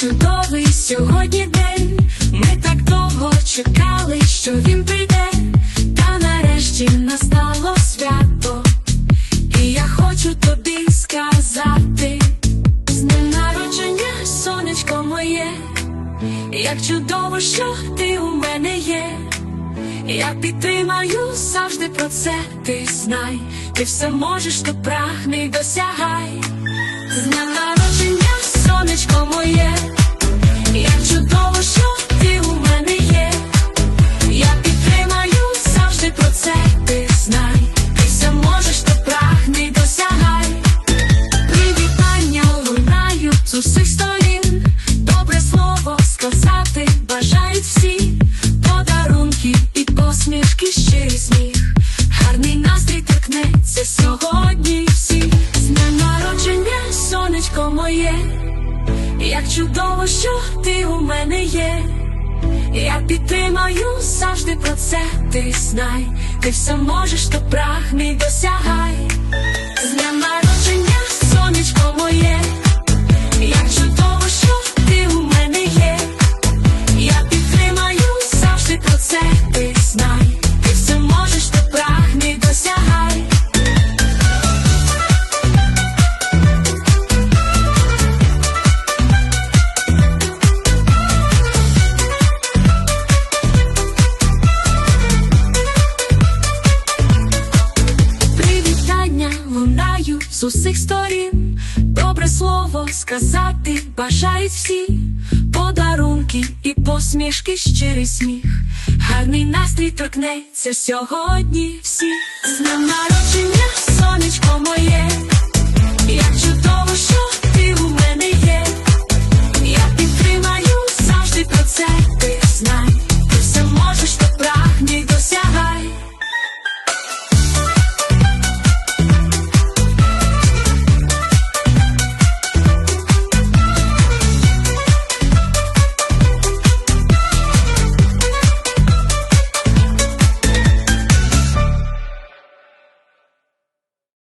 чудовий сьогодні день, ми так довго чекали, що він прийде, та нарешті настало свято, і я хочу тобі сказати, з днем народження, сонечко моє, як чудово, що ти у мене є, я підтримаю завжди про це, ти знай, ти все можеш, то прагни досягай. Посмішки, щирий сміх, гарний настрій торкнеться сьогодні всі, з днем народження, сонечко моє, як чудово, що ти у мене є. Я підтримаю завжди про це, ти знай, ти все можеш, то прагни досягай. з усіх сторін добре слово сказати бажають всі подарунки і посмішки, щирий сміх. Гарний настрій торкнеться сьогодні. всі, з днем народження, сонечко моє.